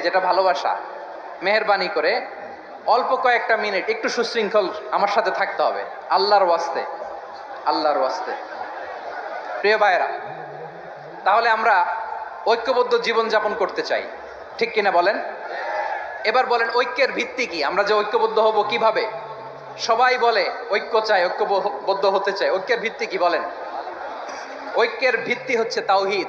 যেটা ভালোবাসা, মেহরবানি করে অল্প কয়েকটা মিনিট একটু সুশৃঙ্খল আমার সাথে থাকতে হবে। আল্লাহর ওয়াস্তে আল্লাহর ওয়াস্তে। প্রিয় ভাইরা তাহলে আমরা ঐক্যবদ্ধ জীবনযাপন করতে চাই। ঠিক কিনা বলেন? এবার বলেন, ঐক্যের ভিত্তি কি? আমরা যে ঐক্যবদ্ধ হব কীভাবে? সবাই বলে, ঐক্য চাই ঐক্যবদ্ধ হতে চাই। ঐক্যের ভিত্তি কি বলেন? ঐক্যের ভিত্তি হচ্ছে তাওহিদ।